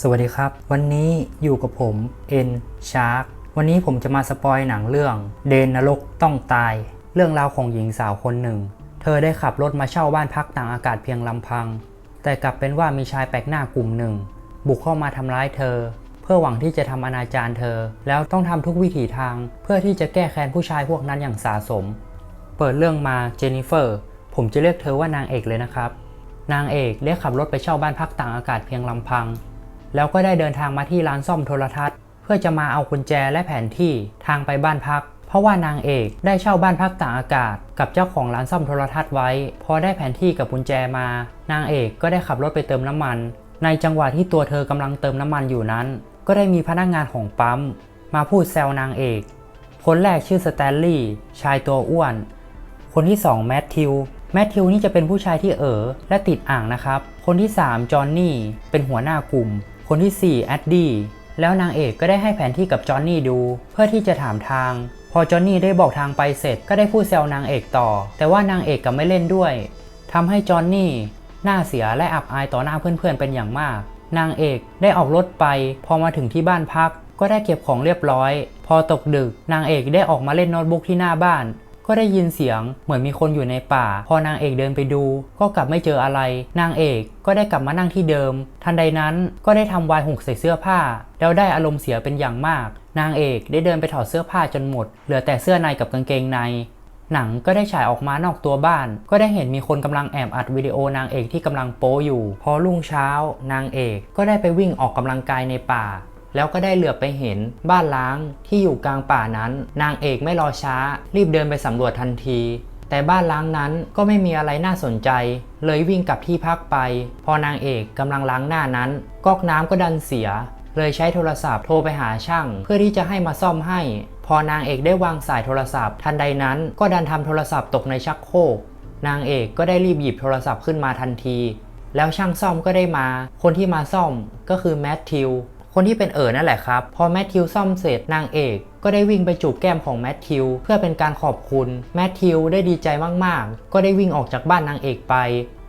สวัสดีครับ วันนี้อยู่กับผมเอ็นชาร์กวันนี้ผมจะมาสปอยหนังเรื่อง เดนนรกต้องตาย เรื่องราวของหญิงสาวคนหนึ่ง เธอได้ขับรถมาเช่าบ้านพักต่างอากาศเพียงลำพัง แต่กลับเป็นว่ามีชายแปลกหน้ากลุ่มหนึ่ง บุกเข้ามาทำร้ายเธอ เพื่อหวังที่จะทำอนาจารเธอ แล้วต้องทำทุกวิถีทาง เพื่อที่จะแก้แค้นผู้ชายพวกนั้นอย่างสาสม เปิดเรื่องมาเจนนิเฟอร์ ผมจะเรียกเธอว่านางเอกเลยนะครับ นางเอกได้ขับรถไปเช่าบ้านพักต่างอากาศเพียงลำพัง แล้วก็ได้เดินทางมาที่ร้านซ่อมโทรทัศน์ เพื่อจะมาเอากุญแจและแผนที่ทางไปบ้านพัก เพราะว่านางเอกได้เช่าบ้านพักต่างอากาศ กับเจ้าของร้านซ่อมโทรทัศน์ไว้ พอได้แผนที่กับกุญแจมา นางเอกก็ได้ขับรถไปเติมน้ำมัน ในจังหวะที่ตัวเธอกำลังเติมน้ำมันอยู่นั้น ก็ได้มีพนักงานของปั๊ม มาพูดแซวนางเอก คนแรกชื่อสแตนลีย์ชายตัวอ้วน คนที่2แมทธิวแมทธิวนี่จะเป็นผู้ชายที่เอ๋อและติดอ่างนะครับ คนที่ 3 จอห์นนี่ เป็นหัวหน้ากลุ่ม คนที่ 4 แอดดี้แล้วนางเอกก็ได้ให้แผนที่กับจอห์นนี่ดู เพื่อที่จะถามทาง พอจอห์นนี่ได้บอกทางไปเสร็จก็ได้พูดแซวนางเอกต่อ แต่ว่านางเอกกับไม่เล่นด้วยทำให้จอห์นนี่หน้าเสียและอับอายต่อหน้าเพื่อนๆเป็นอย่างมาก นางเอกได้ออกรถไป พอมาถึงที่บ้านพัก ก็ได้เก็บของเรียบร้อย พอตกดึก นางเอกได้ออกมาเล่นโน้ตบุ๊กที่หน้าบ้าน ก็ได้ยินเสียงเหมือนมีคนอยู่ในป่า พอนางเอกเดินไปดู ก็กลับไม่เจออะไร นางเอกก็ได้กลับมานั่งที่เดิม ทันใดนั้นก็ได้ทำวายหกใส่เสื้อผ้า แล้วได้อารมณ์เสียเป็นอย่างมาก นางเอกได้เดินไปถอดเสื้อผ้าจนหมด เหลือแต่เสื้อในกับกางเกงในหนังก็ได้ฉายออกมานอกตัวบ้าน ก็ได้เห็นมีคนกำลังแอบอัดวิดีโอนางเอกที่กำลังโป๊อยู่ พอรุ่งเช้า นางเอกก็ได้ไปวิ่งออกกำลังกายในป่า แล้วก็ได้เหลือบไปเห็นบ้านล้างที่อยู่กลางป่านั้น นางเอกไม่รอช้า รีบเดินไปสำรวจทันที แต่บ้านล้างนั้นก็ไม่มีอะไรน่าสนใจ เลยวิ่งกลับที่พักไป พอนางเอกกำลังล้างหน้านั้น ก๊อกน้ำก็ดันเสีย เลยใช้โทรศัพท์โทรไปหาช่าง เพื่อที่จะให้มาซ่อมให้ พอนางเอกได้วางสายโทรศัพท์ ทันใดนั้น ก็ดันทำโทรศัพท์ตกในชักโครกนางเอกก็ได้รีบหยิบโทรศัพท์ขึ้นมาทันที แล้วช่างซ่อมก็ได้มา คนที่มาซ่อมก็คือแมทธิว คนที่เป็นเอ๋อนั่นแหละครับ พอแมทธิวซ่อมเสร็จนางเอกก็ได้วิ่งไปจูบแก้มของแมทธิวเพื่อเป็นการขอบคุณ แมทธิวได้ดีใจมากๆ ก็ได้วิ่งออกจากบ้านนางเอกไป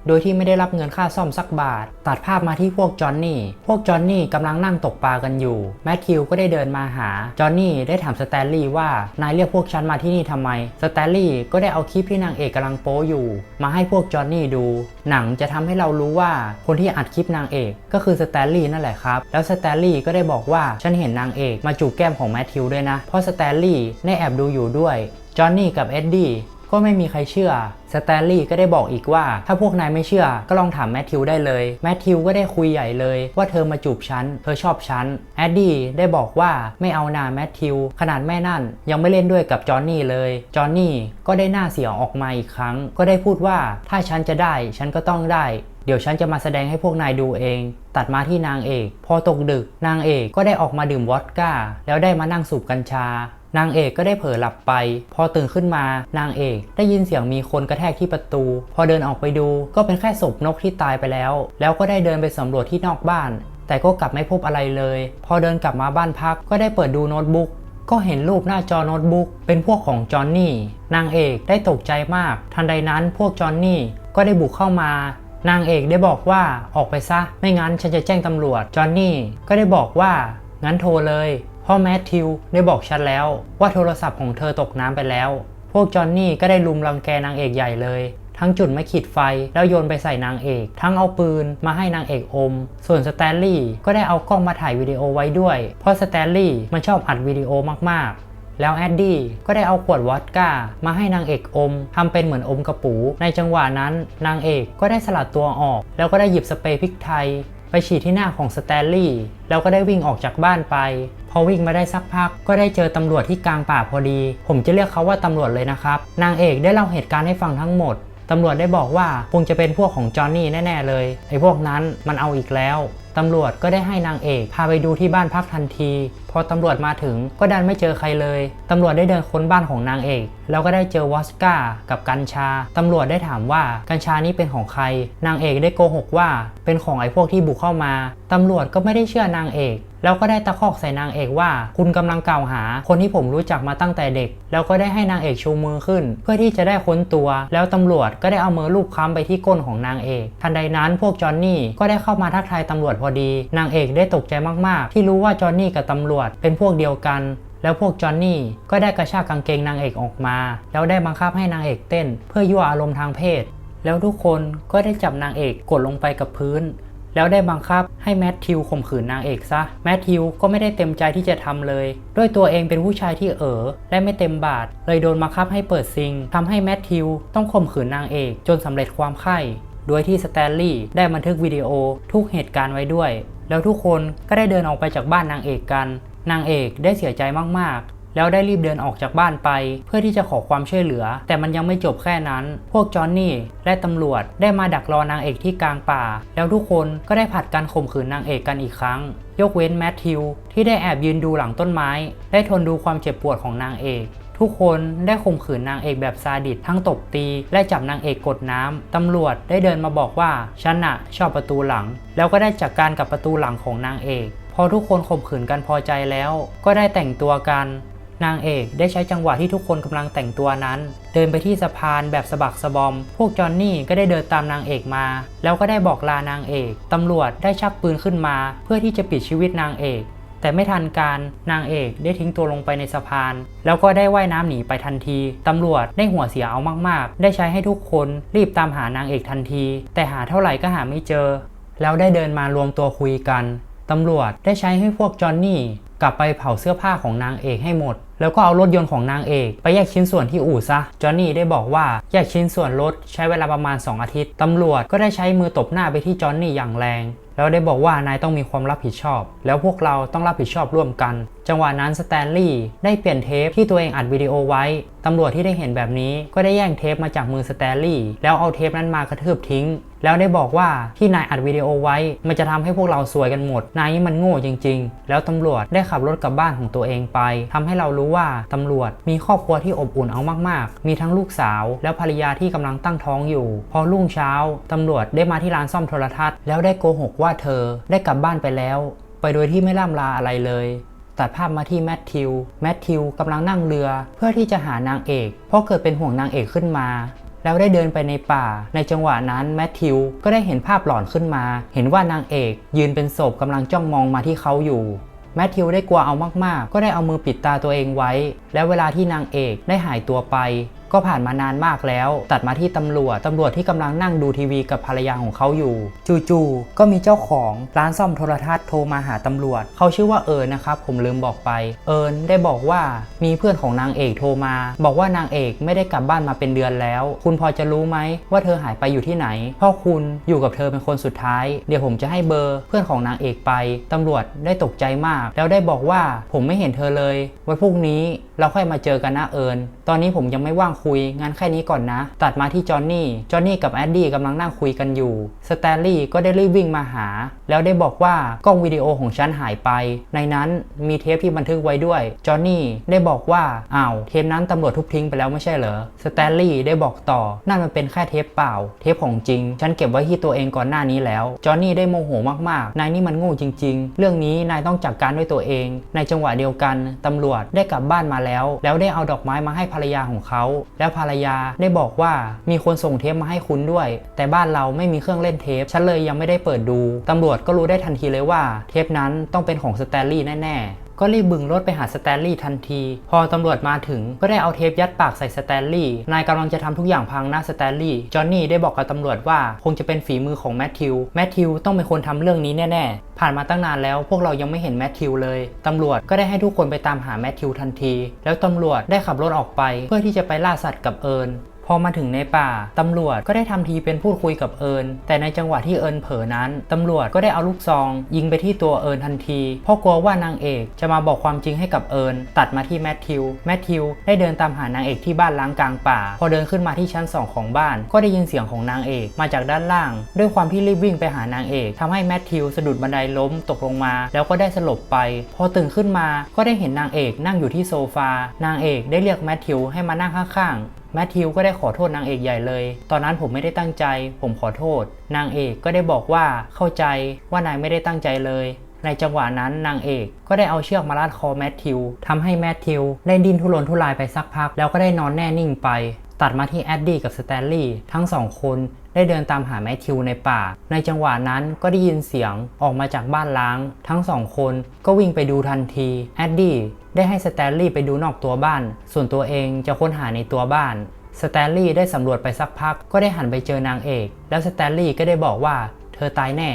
โดยที่ไม่ได้รับเงินค่าซ่อมสักบาท ตัดภาพมาที่พวกจอห์นนี่ พวกจอห์นนี่กำลังนั่งตกปลากันอยู่ แมทธิวก็ได้เดินมาหา จอห์นนี่ได้ถามสแตนลีย์ว่านายเรียกพวกฉันมาที่นี่ทำไม สแตนลีย์ก็ได้เอาคลิปที่นางเอกกำลังโป๊อยู่ มาให้พวกจอห์นนี่ดู หนังจะทำให้เรารู้ว่าคนที่อัดคลิปนางเอกก็คือสแตนลีย์นั่นแหละครับ แล้วสแตนลีย์ก็ได้บอกว่าฉันเห็นนางเอกมาจูบแก้มของแมทธิวด้วยนะ เพราะสแตนลีย์ได้แอบดูอยู่ด้วยจอห์นนี่กับเอ็ดดี้ ก็ไม่มีใครเชื่อ สแตนลีย์ก็ได้บอกอีกว่า ถ้าพวกนายไม่เชื่อ ก็ลองถามแมทธิวได้เลย แมทธิวก็ได้คุยใหญ่เลย ว่าเธอมาจูบฉัน เธอชอบฉัน แอดดี้ได้บอกว่าไม่เอานาแมทธิว ขนาดแม่นั่น ยังไม่เล่นด้วยกับจอห์นนี่เลย จอห์นนี่ก็ได้หน้าเสียออกมาอีกครั้ง ก็ได้พูดว่าถ้าฉันจะได้ ฉันก็ต้องได้เดี๋ยวฉันจะมาแสดงให้พวกนายดูเอง ตัดมาที่นางเอก พอตกดึก นางเอกก็ได้ออกมาดื่มวอดก้า แล้วได้มานั่งสูบกัญชา นางเอกก็ได้เผลอหลับไป พอตื่นขึ้นมานางเอกได้ยินเสียงมีคนกระแทกที่ประตู พอเดินออกไปดูก็เป็นแค่ศพนกที่ตายไปแล้ว แล้วก็ได้เดินไปสำรวจที่นอกบ้าน แต่ก็กลับไม่พบอะไรเลย พอเดินกลับมาบ้านพักก็ได้เปิดดูโน้ตบุ๊กก็เห็นรูปหน้าจอโน้ตบุ๊กเป็นพวกของจอห์นนี่ นางเอกได้ตกใจมาก ทันใดนั้นพวกจอห์นนี่ก็ได้บุกเข้ามา นางเอกได้บอกว่าออกไปซะ ไม่งั้นฉันจะแจ้งตำรวจ จอห์นนี่ก็ได้บอกว่างั้นโทรเลย พ่อแมทธิวได้บอกฉันแล้วว่าโทรศัพท์ของเธอตกน้ำไปแล้ว พวกจอห์นนี่ก็ได้ลุมรังแกนางเอกใหญ่เลย ทั้งจุดไม้ขีดไฟแล้วโยนไปใส่นางเอก ทั้งเอาปืนมาให้นางเอกอม ส่วนสแตนลีย์ก็ได้เอากล้องมาถ่ายวิดีโอไว้ด้วย เพราะสแตนลีย์มันชอบอัดวิดีโอมากๆ แล้วแอดดี้ก็ได้เอาขวดวอดก้ามาให้นางเอกอมทำเป็นเหมือนอมกระปู ในจังหวะนั้น นางเอกก็ได้สลัดตัวออก แล้วก็ได้หยิบสเปรย์พริกไทยไปฉีดที่หน้าของสแตนลีย์แล้วก็ได้วิ่งออกจากบ้านไป อวิ่งมาได้สักพัก ก็ได้เจอตำรวจที่กลางป่าพอดี ผมจะเรียกเขาว่าตำรวจเลยนะครับ นางเอกได้เล่าเหตุการณ์ให้ฟังทั้งหมดตำรวจได้บอกว่าคงจะเป็นพวกของจอห์นนี่แน่ๆเลยไอ้พวกนั้นมันเอาอีกแล้วตำรวจก็ได้ให้นางเอกพาไปดูที่บ้านพักทันที พอตำรวจมาถึงก็ดันไม่เจอใครเลยตำรวจได้เดินค้นบ้านของนางเอกแล้วก็ได้เจอวอสก้ากับกัญชา ตำรวจได้ถามว่ากัญชานี้เป็นของใคร นางเอกได้โกหกว่า เป็นของไอ้พวกที่บุกเข้ามา ตำรวจก็ไม่ได้เชื่อนางเอกแล้วก็ได้ตะคอกใส่นางเอกว่า คุณกำลังกล่าวหา คนที่ผมรู้จักมาตั้งแต่เด็ก แล้วก็ได้ให้นางเอกชูมือขึ้น เพื่อที่จะได้ค้นตัว แล้วตำรวจก็ได้เอามือลูบค้ำไปที่ก้นของนางเอก ทันใดนั้นพวกจอห์นนี่ก็ได้เข้ามาทักทายตำรวจพอดี นางเอกได้ตกใจมากๆ ที่รู้ว่าจอห์นนี่กับตำรวจเป็นพวกเดียวกัน แล้วพวกจอห์นนี่ก็ได้กระชากกางเกงนางเอกออกมา แล้วได้บังคับให้นางเอกเต้น เพื่อยั่วอารมณ์ทางเพศ แล้วทุกคนก็ได้จับนางเอกกดลงไปกับพื้น แล้วได้บังคับให้แมทธิวข่มขืนนางเอกซะ แมทธิวก็ไม่ได้เต็มใจที่จะทำเลย ด้วยตัวเองเป็นผู้ชายที่เอ๋อและไม่เต็มบาท เลยโดนบังคับให้เปิดซิงทำให้แมทธิวต้องข่มขืนนางเอก จนสำเร็จความใคร่โดยที่สแตนลีย์ได้บันทึกวิดีโอทุกเหตุการณ์ไว้ด้วย แล้วทุกคนก็ได้เดินออกไปจากบ้านนางเอกกัน นางเอกได้เสียใจมากๆ แล้วได้รีบเดินออกจากบ้านไป เพื่อที่จะขอความช่วยเหลือ แต่มันยังไม่จบแค่นั้น พวกจอห์นนี่และตำรวจได้มาดักรอนางเอกที่กลางป่า แล้วทุกคนก็ได้ผัดกันข่มขืนนางเอกกันอีกครั้ง ยกเว้นแมทธิวที่ได้แอบยืนดูหลังต้นไม้ ได้ทนดูความเจ็บปวดของนางเอกทุกคนได้ข่มขืนนางเอกแบบซาดิสทั้งตบตี และจับนางเอกกดน้ำตำรวจได้เดินมาบอกว่าฉันน่ะชอบประตูหลัง แล้วก็ได้จัดการกับประตูหลังของนางเอก พอทุกคนข่มขืนกันพอใจแล้ว ก็ได้แต่งตัวกัน นางเอกได้ใช้จังหวะที่ทุกคนกำลังแต่งตัวนั้น เดินไปที่สะพานแบบสะบักสะบอม พวกจอนนี่ก็ได้เดินตามนางเอกมา แล้วก็ได้บอกลานางเอกตำรวจได้ชักปืนขึ้นมา เพื่อที่จะปิดชีวิตนางเอกแต่ไม่ทันการนางเอกได้ทิ้งตัวลงไปในสะพาน แล้วก็ได้ว่ายน้ำหนีไปทันทีตำรวจได้หัวเสียเอามากๆ ได้ใช้ให้ทุกคนรีบตามหานางเอกทันที แต่หาเท่าไหร่ก็หาไม่เจอ แล้วได้เดินมารวมตัวคุยกัน ตำรวจได้ใช้ให้พวกจอห์นนี่กลับไปเผาเสื้อผ้าของนางเอกให้หมด แล้วก็เอารถยนต์ของนางเอกไปแยกชิ้นส่วนที่อู่ซะ จอห์นนี่ได้บอกว่าแยกชิ้นส่วนรถใช้เวลาประมาณ 2 อาทิตย์ ตำรวจก็ได้ใช้มือตบหน้าไปที่จอห์นนี่อย่างแรง แล้วได้บอกว่านายต้องมีความรับผิดชอบ แล้วพวกเราต้องรับผิดชอบร่วมกัน จังหวะนั้นสแตนลีย์ได้เปลี่ยนเทปที่ตัวเองอัดวิดีโอไว้ ตำรวจที่ได้เห็นแบบนี้ก็ได้แย่งเทปมาจากมือสแตนลีย์แล้วเอาเทปนั้นมากระทืบทิ้ง แล้วได้บอกว่าที่นายอัดวิดีโอไว้ มันจะทำให้พวกเราซวยกันหมด นายนี่มันโง่จริง ๆ แล้วตำรวจได้ขับรถกลับบ้านของตัวเองไปทำให้เรารู้ว่าตำรวจมีครอบครัวที่อบอุ่นเอามากๆ มีทั้งลูกสาว แล้วภรรยาที่กำลังตั้งท้องอยู่ พอรุ่งเช้าตำรวจได้มาที่ร้านซ่อมโทรทัศน์แล้วได้โกหกว่าเธอได้กลับบ้านไปแล้ว ไปโดยที่ไม่ล่ำลาอะไรเลยตัดภาพมาที่แมทธิว แมทธิวกำลังนั่งเรือเพื่อที่จะหานางเอก เพราะเกิดเป็นห่วงนางเอกขึ้นมา แล้วได้เดินไปในป่า ในจังหวะนั้นแมทธิวก็ได้เห็นภาพหลอนขึ้นมา เห็นว่านางเอก ยืนเป็นศพกำลังจ้องมองมาที่เขาอยู่ แมทธิวได้กลัวเอามากๆ ก็ได้เอามือปิดตาตัวเองไว้ แล้วเวลาที่นางเอกได้หายตัวไป ก็ผ่านมานานมากแล้ว ตัดมาที่ตำรวจตำรวจที่กำลังนั่งดูทีวีกับภรรยาของเขาอยู่ จู่ๆก็มีเจ้าของร้านซ่อมโทรทัศน์โทรมาหาตำรวจ เขาชื่อว่าเอิญนะครับผมลืมบอกไป เอิญได้บอกว่ามีเพื่อนของนางเอกโทรมา บอกว่านางเอกไม่ได้กลับบ้านมาเป็นเดือนแล้ว คุณพอจะรู้ไหมว่าเธอหายไปอยู่ที่ไหนพราะคุณอยู่กับเธอเป็นคนสุดท้าย เดี๋ยวผมจะให้เบอร์เพื่อนของนางเอกไปตำรวจได้ตกใจมาก แล้วได้บอกว่าผมไม่เห็นเธอเลยวันพรุ่งนี้เราราค่อยมาเจอกันนะเอิญตอนนี้ผมยังไม่ว่างคุยงั้นแค่นี้ก่อนนะ ตัดมาที่จอห์นนี่จอห์นนี่กับแอดดี้กำลังนั่งคุยกันอยู่สแตนลีย์ก็ได้รีบวิ่งมาหา แล้วได้บอกว่ากล้องวิดีโอของฉันหายไป ในนั้นมีเทปที่บันทึกไว้ด้วยจอห์นนี่ได้บอกว่าอ้าวเทปนั้นตำรวจทุบทิ้งไปแล้วไม่ใช่เหรอสแตนลีย์ได้บอกต่อ นั่นมันเป็นแค่เทปเปล่า เทปของจริง ฉันเก็บไว้ที่ตัวเองก่อนหน้านี้แล้วจอห์นนี่ได้โมโหมากๆนายนี่มันโง่จริง ๆ เรื่องนี้นายต้องจัดการด้วยตัวเอง ในจังหวะเดียวกันตำรวจได้กลับบ้านมาแล้วแล้วได้เอาดอกไม้มาให้ภรรยาของเขา แล้วภรรยาได้บอกว่ามีคนส่งเทปมาให้คุณด้วย แต่บ้านเราไม่มีเครื่องเล่นเทป ฉันเลยยังไม่ได้เปิดดู ตำรวจก็รู้ได้ทันทีเลยว่า เทปนั้นต้องเป็นของสแตลลี่แน่ๆ ก็รีบบึงรถไปหาสแตนลีย์ทันที พอตำรวจมาถึงก็ได้เอาเทปยัดปากใส่สแตนลีย์นายกำลังจะทำทุกอย่างพังหน้าสแตนลีย์จอห์นนี่ได้บอกกับตำรวจว่าคงจะเป็นฝีมือของแมทธิวแมทธิวต้องเป็นคนทำเรื่องนี้แน่ๆ ผ่านมาตั้งนานแล้วพวกเรายังไม่เห็นแมทธิวเลยตำรวจก็ได้ให้ทุกคนไปตามหาแมทธิวทันที แล้วตำรวจได้ขับรถออกไป เพื่อที่จะไปล่าสัตว์กับเอิญ พอมาถึงในป่าตำรวจก็ได้ทำทีเป็นพูดคุยกับเอิญแต่ในจังหวะที่เอิญเผลอนั้นตำรวจก็ได้เอาลูกซอง ยิงไปที่ตัวเอิญทันที เพราะกลัวว่านางเอกจะมาบอกความจริงให้กับเอิญตัดมาที่แมทธิวแมทธิวได้เดินตามหานางเอกที่บ้านล้างกลางป่า พอเดินขึ้นมาที่ชั้น 2 ของบ้าน ก็ได้ยินเสียงของนางเอกมาจากด้านล่าง ด้วยความที่รีบวิ่งไปหานางเอกทำให้แมทธิวสะดุดบันไดล้มตกลงมา แล้วก็ได้สลบไป พอตื่นขึ้นมาก็ได้เห็นนางเอกนั่งอยู่ที่โซฟานางเอกได้เรียกแมทธิวให้มานั่งข้างๆ แมทธิวก็ได้ขอโทษนางเอกใหญ่เลย ตอนนั้นผมไม่ได้ตั้งใจ ผมขอโทษ นางเอกก็ได้บอกว่าเข้าใจว่านายไม่ได้ตั้งใจเลย ในจังหวะนั้นนางเอกก็ได้เอาเชือกมาลาดคอแมทธิวทำให้แมทธิวได้ดิ้นทุรนทุรายไปสักพัก แล้วก็ได้นอนแน่นิ่งไป ตัดมาที่แอดดี้กับสแตนลีย์ทั้งสองคน ได้เดินตามหาแมทธิวในป่า ในจังหวะนั้นก็ได้ยินเสียงออกมาจากบ้านล้าง ทั้งสองคนก็วิ่งไปดูทันทีแอดดี้ได้ให้สแตนลีย์ไปดูนอกตัวบ้าน ส่วนตัวเองจะค้นหาในตัวบ้านสแตนลีย์ได้สำรวจไปสักพักก็ได้หันไปเจอนางเอก แล้วสแตนลีย์ก็ได้บอกว่าเธอตายแน่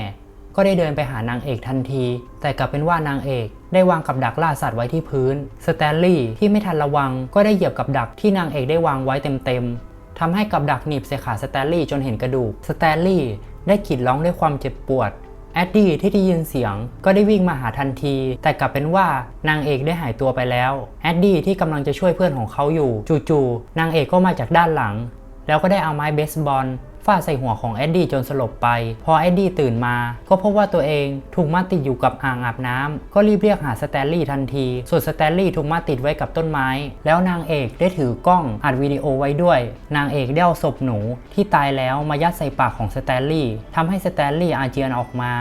ก็ได้เดินไปหานางเอกทันที แต่กลับเป็นว่านางเอกได้วางกับดักล่าสัตว์ไว้ที่พื้น สแตนลีย์ที่ไม่ทันระวังก็ได้เหยียบกับดักที่นางเอกได้วางไว้เต็มๆ ทำให้กับดักหนีบเส่ขาสแตนลีย์จนเห็นกระดูก สแตนลีย์ได้กรีดร้องด้วยความเจ็บปวด แอดดี้ที่ได้ยินเสียงก็ได้วิ่งมาหาทันที แต่กลับเป็นว่านางเอกได้หายตัวไปแล้ว แอดดี้ที่กำลังจะช่วยเพื่อนของเขาอยู่ จู่ๆ นางเอกก็มาจากด้านหลัง แล้วก็ได้เอาไม้เบสบอลาดใส่หัวของแอดดี้จนสลบไป พอแอดดี้ตื่นมา ก็พบว่าตัวเองถูกมัดติดอยู่กับอ่างอาบน้ำก็รีบเรียกหาสแตนลีย์ทันที ส่วนสแตนลีย์ถูกมัดติดไว้กับต้นไม้ แล้วนางเอกได้ถือกล้องอัดวิดีโอไว้ด้วย นางเอกได้เอาศพหนูที่ตายแล้วมายัดใส่ปากของสแตนลีย์ทำให้สแตนลีย์อาเจียนออกมา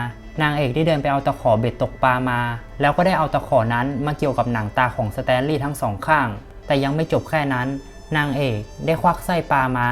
นางเอกได้เดินไปเอาตะขอเบ็ดตกปลามา แล้วก็ได้เอาตะขอนั้นมาเกี่ยวกับหนังตาของสแตนลีย์ทั้งสองข้าง แต่ยังไม่จบแค่นั้น นางเอกได้ควักไส้ปลามา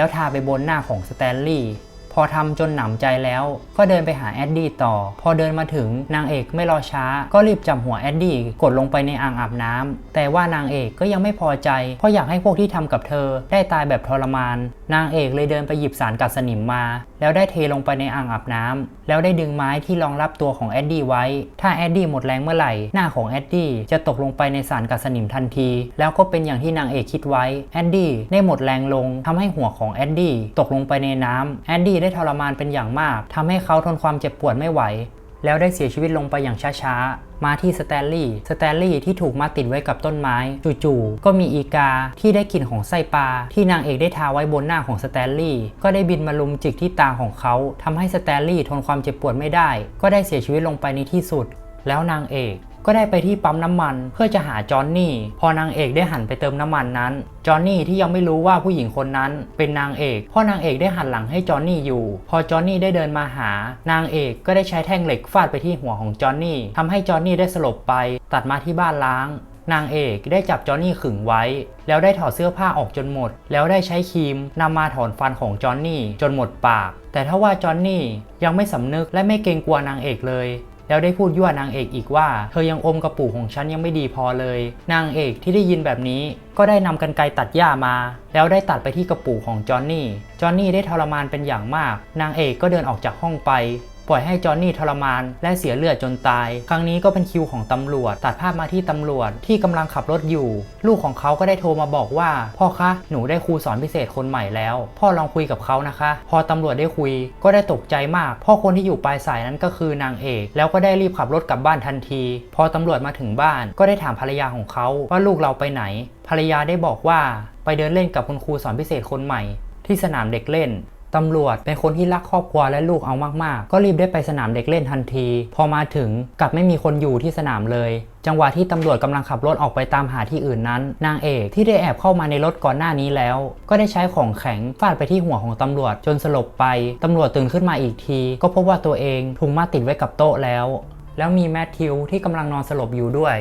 แล้วทาไปบนหน้าของสแตนลีย์พอทำจนหนำใจแล้วก็เดินไปหาแอดดี้ต่อ พอเดินมาถึงนางเอกไม่รอช้า ก็รีบจับหัวแอดดี้กดลงไปในอ่างอาบน้ำแต่ว่านางเอกก็ยังไม่พอใจ เพราะอยากให้พวกที่ทำกับเธอได้ตายแบบทรมาน นางเอกเลยเดินไปหยิบสารกัดสนิมมา แล้วได้เทลงไปในอ่างอาบน้ำแล้วได้ดึงไม้ที่รองรับตัวของแอดดี้ไว้ ถ้าแอดดี้หมดแรงเมื่อไหร่ หน้าของแอดดี้จะตกลงไปในสารกัดสนิมทันที แล้วก็เป็นอย่างที่นางเอกคิดไว้ แอดดี้ได้หมดแรงลงทำให้หัวของแอดดี้ตกลงไปในน้ำแอดดี้ได้ทรมานเป็นอย่างมากทำให้เขาทนความเจ็บปวดไม่ไหว แล้วได้เสียชีวิตลงไปอย่างช้าๆ มาที่สแตนลีย์สแตนลีย์ที่ถูกมาติดไว้กับต้นไม้ จู่ๆก็มีอีกาที่ได้กลิ่นของไส้ปลาที่นางเอกได้ทาไว้บนหน้าของสแตนลีย์ก็ได้บินมาลุมจิกที่ตาของเขาทำให้สแตนลีย์ทนความเจ็บปวดไม่ได้ ก็ได้เสียชีวิตลงไปในที่สุด แล้วนางเอก ก็ได้ไปที่ปั๊มน้ำมัน เพื่อจะหาจอห์นนี่ พอนางเอกได้หันไปเติมน้ำมันนั้น จอห์นนี่ที่ยังไม่รู้ว่าผู้หญิงคนนั้นเป็นนางเอกพ่อนางเอกได้หันหลังให้จอห์นนี่อยู่ พอจอห์นนี่ได้เดินมาหา นางเอกก็ได้ใช้แท่งเหล็กฟาดไปที่หัวของจอห์นนี่ทำให้จอห์นนี่ได้สลบไป ตัดมาที่บ้านล้างนางเอกได้จับจอห์นนี่ขึงไว้ แล้วได้ถอดเสื้อผ้าออกจนหมด แล้วได้ใช้ครีมนำมาถอนฟันของจอห์นนี่จนหมดปาก แต่ถ้าว่าจอห์นนี่ยังไม่สำนึกและไม่เกรงกลัวนางเอกเลย แล้วได้พูดยั่วนางเอกอีกว่า เธอยังอมกระปุกของฉันยังไม่ดีพอเลย นางเอกที่ได้ยินแบบนี้ก็ได้นำกันไกรตัดหญ้ามา แล้วได้ตัดไปที่กระปุกของจอห์นนี่ จอห์นนี่ได้ทรมานเป็นอย่างมาก นางเอกก็เดินออกจากห้องไป ปล่อยให้จอห์นนี่ทรมาน และเสียเลือดจนตาย ครั้งนี้ก็เป็นคิวของตำรวจ ตัดภาพมาที่ตำรวจที่กำลังขับรถอยู่ ลูกของเขาก็ได้โทรมาบอกว่า พ่อคะหนูได้ครูสอนพิเศษคนใหม่แล้ว พ่อลองคุยกับเขานะคะ พอตำรวจได้คุยก็ได้ตกใจมาก พ่อคนที่อยู่ปลายสายนั้นก็คือนางเอก แล้วก็ได้รีบขับรถกลับบ้านทันที พอตำรวจมาถึงบ้าน ก็ได้ถามภรรยาของเขาว่าลูกเราไปไหน ภรรยาได้บอกว่า ไปเดินเล่นกับคุณครูสอนพิเศษคนใหม่ ที่สนามเด็กเล่น ตำรวจเป็นคนที่รักครอบครัวและลูกเอามากๆ ก็รีบได้ไปสนามเด็กเล่นทันที พอมาถึงกลับไม่มีคนอยู่ที่สนามเลย จังหวะที่ตำรวจกำลังขับรถออกไปตามหาที่อื่นนั้น นางเอกที่ได้แอบเข้ามาในรถก่อนหน้านี้แล้ว ก็ได้ใช้ของแข็งฟาดไปที่หัวของตำรวจจนสลบไป ตำรวจตื่นขึ้นมาอีกที ก็พบว่าตัวเองถูกมัดติดไว้กับโต๊ะแล้ว แล้วมีแมทธิวที่กำลังนอนสลบอยู่ด้วย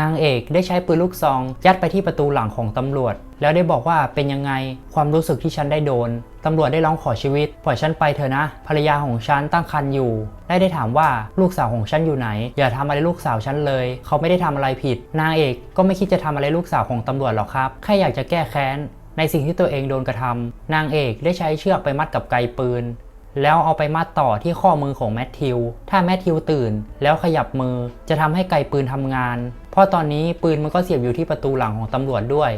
นางเอกได้ใช้ปืนลูกซอง ยัดไปที่ประตูหลังของตำรวจ แล้วได้บอกว่าเป็นยังไงความรู้สึกที่ฉันได้โดนตำรวจได้ร้องขอชีวิต ปล่อยฉันไปเถอะนะ ภรรยาของฉันตั้งครรภ์อยู่ ได้ได้ถามว่าลูกสาวของฉันอยู่ไหน อย่าทำอะไรลูกสาวฉันเลย เขาไม่ได้ทำอะไรผิด นางเอกก็ไม่คิดจะทำอะไรลูกสาวของตำรวจหรอกครับ แค่อยากจะแก้แค้นในสิ่งที่ตัวเองโดนกระทำนางเอกได้ใช้เชือกไปมัดกับไกลปืน แล้วเอาไปมัดต่อที่ข้อมือของแมทธิว ถ้าแมทธิวตื่น แล้วขยับมือจะทำให้ไกปืนทำงาน เพราะตอนนี้ปืนมันก็เสียบอยู่ที่ประตูหลังของตำรวจด้วย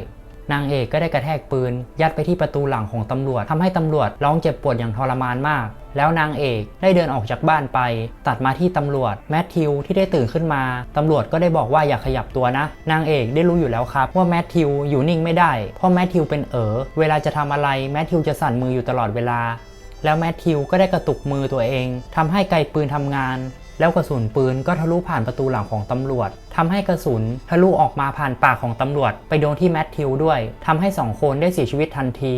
นางเอกก็ได้กระแทกปืน ยัดไปที่ประตูหลังของตำรวจทำให้ตำรวจร้องเจ็บปวดอย่างทรมานมาก แล้วนางเอกได้เดินออกจากบ้านไป ตัดมาที่ตำรวจแมทธิวที่ได้ตื่นขึ้นมาตำรวจก็ได้บอกว่าอย่าขยับตัวนะ นางเอกได้รู้อยู่แล้วครับว่าแมทธิวอยู่นิ่งไม่ได้ เพราะแมทธิวเป็นเอ๋อเวลาจะทำอะไรแมทธิวจะสั่นมืออยู่ตลอดเวลา แล้วแมทธิวก็ได้กระตุกมือตัวเองทำให้ไกปืนทำงาน แล้วกระสุนปืนก็ทะลุผ่านประตูหลังของตำรวจทำให้กระสุนทะลุออกมาผ่านปากของตำรวจ ไปโดนที่แมทธิวด้วยทำให้สองคนได้เสียชีวิตทันที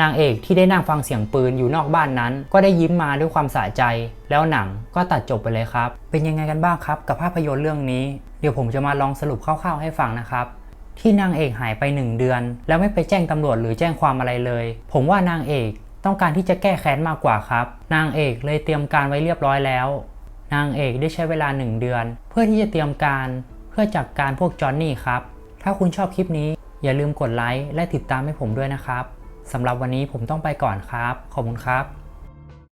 นางเอกที่ได้นั่งฟังเสียงปืนอยู่นอกบ้านนั้น ก็ได้ยิ้มมาด้วยความสะใจ แล้วหนังก็ตัดจบไปเลยครับ เป็นยังไงกันบ้างครับ กับภาพยนตร์เรื่องนี้ เดี๋ยวผมจะมาลองสรุปคร่าวๆให้ฟังนะครับที่นางเอกหายไป 1 เดือน แล้วไม่ไปแจ้งตำรวจหรือแจ้งความอะไรเลย ผมว่านางเอก ต้องการที่จะแก้แค้นมากกว่าครับ นางเอกเลยเตรียมการไว้เรียบร้อยแล้ว นางเอกได้ใช้เวลา 1 เดือน เพื่อที่จะเตรียมการเพื่อจัดการพวกจอห์นนี่ครับ ถ้าคุณชอบคลิปนี้อย่าลืมกดไลค์และติดตามให้ผมด้วยนะครับสำหรับวันนี้ผมต้องไปก่อนครับ ขอบคุณครับ